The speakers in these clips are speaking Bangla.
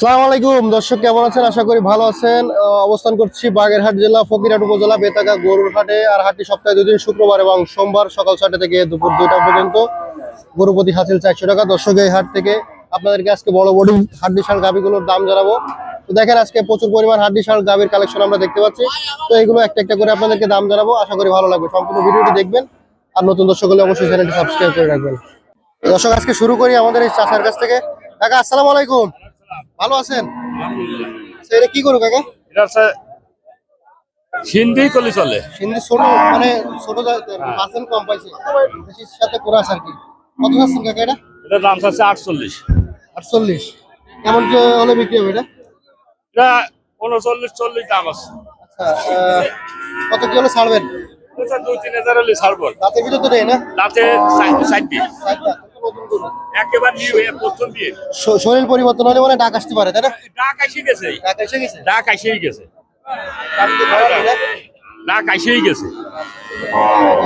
সালাম আলাইকুম। দর্শক, কেমন আছেন? আশা করি ভালো আছেন। অবস্থান করছি বাগেরহাট জেলা, ফকিরহাট উপজেলা, বেতাগা গরুর হাটে আর হাটটি সপ্তাহে দুদিন, শুক্রবার এবং সোমবার সকাল ছয়টা থেকে দুপুর দুইটা পর্যন্ত। গরু প্রতি হাসিল চারশো টাকা। দর্শক, এই হাট থেকে আপনাদেরকে আজকে বড় বড় হাড্ডি শাল গাভিগুলোর দাম জানাব। তো দেখেন, আজকে প্রচুর পরিমাণ হাড্ডি শাল গাভির কালেকশন আমরা দেখতে পাচ্ছি। তো এগুলো একটা একটা করে আপনাদেরকে দাম জানাব। আশা করি ভালো লাগবে। সম্পূর্ণ ভিডিওটি দেখবেন। আর নতুন দর্শক হলে অবশ্যই চ্যানেলটি সাবস্ক্রাইব করে রাখবেন। দর্শক, আজকে শুরু করি আমাদের এই চাচার কাছ থেকে। কাকা, আসসালামু আলাইকুম। ভালো আছেন? এটা কি করো কাকা? এটা হচ্ছে হিন্দি কলি চলে। হিন্দি ছোট মানে ছোট পার্সেন্ট কম পাইছে। সাথে করে আছে আর কি। কত যাচ্ছেন কাকা এটা? এটার দাম আছে আটচল্লিশ। আটচল্লিশ। কেমন কি হলে বিক্রি হবে এটা? এটা উনচল্লিশ চল্লিশ দাম আছে। আচ্ছা কত কি হলে ছাড়বেন? দুই তিন হাজার হলে ছাড়বো। রাতের ভিতর তো নেই না? তাতে। একেবারে নিউ প্রথম দিয়ে শরীর পরিবর্তন হলে মানে ডাক আসতে পারে তাই না? ডাক আইসে গেছে। ডাক এসে গেছে? ডাক গেছে। ডাক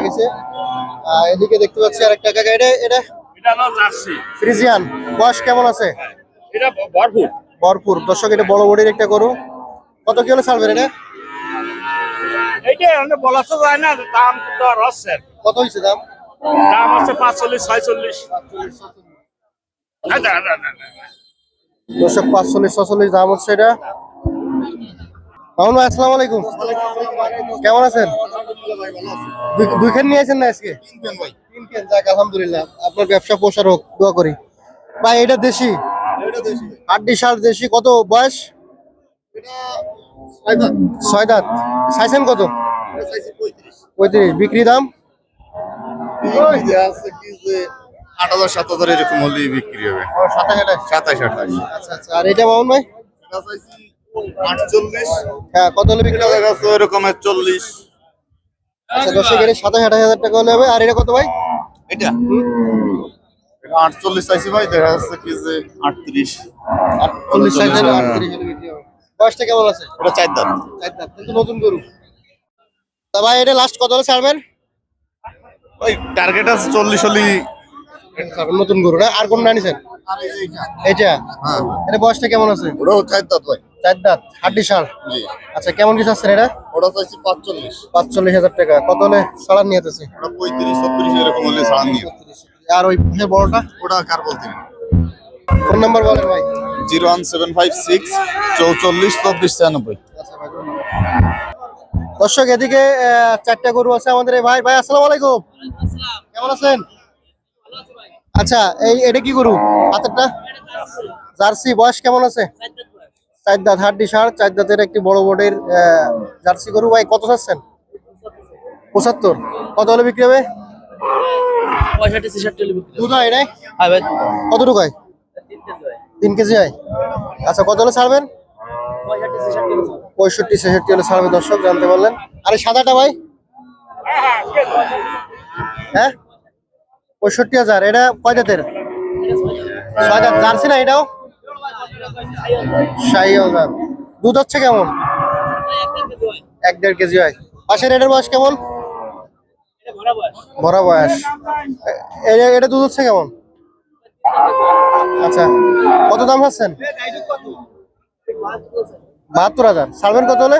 গেছে। এদিকে দেখতে পাচ্ছি আরেকটা কাকা এটা এটা? এটা হলো জার্সি। ফ্রিজিয়ান বয়স কেমন আছে? এটা ভরপুর। ভরপুর। দর্শক এটা বড় বডির একটা গরু। কত কি হলে ছাড়বেন এটা? এইটা মানে বলা তো যায় না দাম তো কত হয়েছে দাম? দাম পাঁচচল্লিশ ছয়চল্লিশ। না। পাঁচচল্লিশ ছচল্লিশ দাম হচ্ছে এটা। মামুন ভাই আসসালামু আলাইকুম। কেমন আছেন? দুই- দুইখান নিয়ে না আজকে? তিন যাক আলহামদুলিল্লাহ। আপনার ব্যবসা প্রসার হোক দোয়া করি। ভাই এটা দেশি? আটটি ষাট দেশি কত বয়স? ছয় দাঁত। চাইছেন কত? পঁয়ত্রিশ। বিক্রি দাম? আট হাজার সাত হাজার এরকম হলেই বিক্রি হবে। সাতাশ আঠাশ? আচ্ছা আচ্ছা। আর এটা মামুন ভাই? আটচল্লিশ। হ্যাঁ কত হলে বিক্রি হবে? এরকমের চল্লিশ। আচ্ছা দর্শক এটা সাতাশ আঠাশ হাজার টাকা হলে হবে। আর এটা কত ভাই? এটা? আটচল্লিশ চাইছি ভাই দেখা যাচ্ছে কি যে আটত্রিশ। চল্লিশ ষাট আটত্রিশ হলে বিক্রি হবে। বয়সটা কেমন আছে? এটা চার দাম চার কিন্তু নতুন গরু। তা ভাই এটা লাস্ট কত হলে ছাড়বেন? ওই টার্গেট আছে চল্লিশ হলেই নতুন গরু না আর কোন না নিছেন এটা হ্যাঁ। এটা বয়সটা কেমন আছে? ওটাও চার দাঁত ভাই। চার দাঁত হাড্ডি সার আচ্ছা কেমন এটা? ওটা চাইছি পাঁচচল্লিশ। পাঁচচল্লিশ হাজার টাকা। কত হলে ছাড়ার নিয়ে যেতেছে ওটা পঁয়ত্রিশ ছত্রিশ এরকম হলে ছাড়ান নিয়ে আর ওই বড়টা? ওটা কার বলতে? ফোন নাম্বার বলেন ভাই। Zero one seven five six চৌচল্লিশ চব্বিশ ছিয়ানব্বই। আচ্ছা। দর্শক এদিকে আহ, চারটা গরু আছে আমাদের এই ভাই। ভাই আসসালামু আলাইকুম। কেমন আছেন? আচ্ছা এই এটা কি গরু? হাতেরটা? জার্সি বয়স কেমন আছে? চার দাঁত হাড্ডি সার চার দাঁতের একটি বড় বোর্ডের আহ, জার্সি গরু। ভাই কত চাচ্ছেন? পঁচাত্তর। কত হলে বিক্রি হবে? পঁয়ষট্টি ছেষট্টি হলে বিক্রি দুধ হয় নাই কতটুকু হয়? তিন কেজি হয়। হয়। আচ্ছা কত হলে ছাড়বেন? পঁয়ষট্টি ছেষট্টি হলে ছাড়বো। পঁয়ষট্টি ছেষট্টি হলে ছাড়বে দর্শক জানতে পারলেন। আরে সাদাটা ভাই? হ্যাঁ? পঁয়ষট্টি হাজার, এটা কয় জাতের? ছয় জার্সি না এটাও? হাজার দুধ হচ্ছে কেমন? এক দেড় কেজি হয়। পাশের এটার বয়স কেমন? ভরা বয়স। এটা দুধ হচ্ছে কেমন? আচ্ছা কত দাম হচ্ছেন? বাহাত্তর হাজার। ছাড়বেন কত হলে।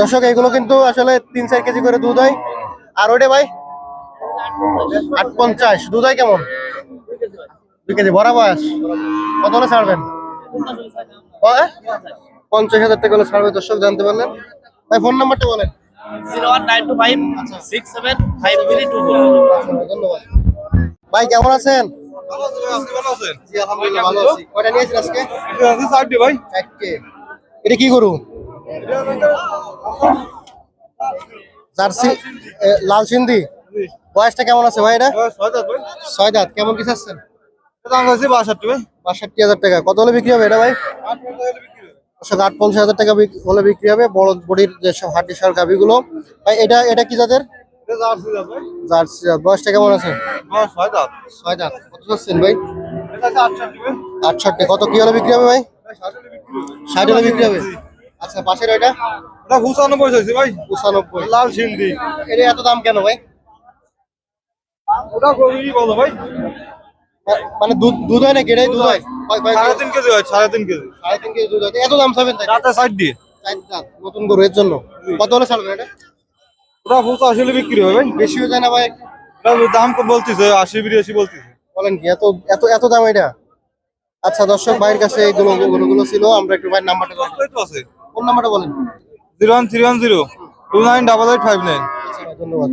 দর্শক, এগুলো কিন্তু আসলে তিন, চার কেজি করে দুধ হয়। আর ওইটা ভাই? আট পঞ্চাশ দুধ কেমন? দুই কেজি। ভরা বয়স? কত হলে ছাড়বেন? পঞ্চাশ হাজার টাকা হলে ছাড়বে দর্শক জানতে পারলেন। ভাই ফোন নাম্বারটা বলেন। ভাই কেমন আছেন? জি আলহামদুলিল্লাহ ভালো আছি। কয়টা নিয়েছেন আজকে? ভাই। চারটে। এটা কি গরু? জার্সি লাল সিন্ধি? বয়সটা কেমন আছে ভাই এটা? ছয় দাঁত কেমন কি চাচ্ছেন? বাষট্টি হাজার টাকা। কত হলে বিক্রি হবে এটা ভাই? আট পঞ্চাশ হাজার টাকা হলে বিক্রি হবে। বড় বডির যে সব হাড্ডি সার গাভিগুলো। ভাই এটা এটা কি জাতের? জার্সি জাত বয়সটা কেমন আছে? ছয় দাঁত। কত চাচ্ছেন ভাই? আটষট্টি কত কি হলে বিক্রি হবে ভাই? ষাট হলে বিক্রি হবে। আচ্ছা পাশের ওইটা? পঁচানব্বই ভাই। পঁচানব্বই লাল সিন্ধি। এটা এত দাম কেন ভাই? ওটা কবি বলো ভাই। মানে দুধ দুধ হয় না কেড়ে দুধ হয়? সাড়ে তিন কেজি হয় সাড়ে তিন কেজি। সাড়ে তিন কেজি দুধ হয়। এত দাম চাবেন তাই? রাতে সাইড দিয়ে। নতুন গরু এর জন্য। কত হলে ছাড়বেন এটা? ওটা পঁচা আসলে বিক্রি হবে ভাই। বেশি হয়ে যায় না ভাই? দাম কম বলতেছে আশি বিরাশি বলতেছে। বলেন কি এত এত এত দাম এটা? আচ্ছা দর্শক ভাইয়ের কাছে এইগুলো গরুগুলো ছিল আমরা একটু ভাইয়ের নাম্বারটা। তো আছে। কোন নাম্বারটা বলেন। Zero one three one zero. Two nine double eight five nine. আচ্ছা ধন্যবাদ।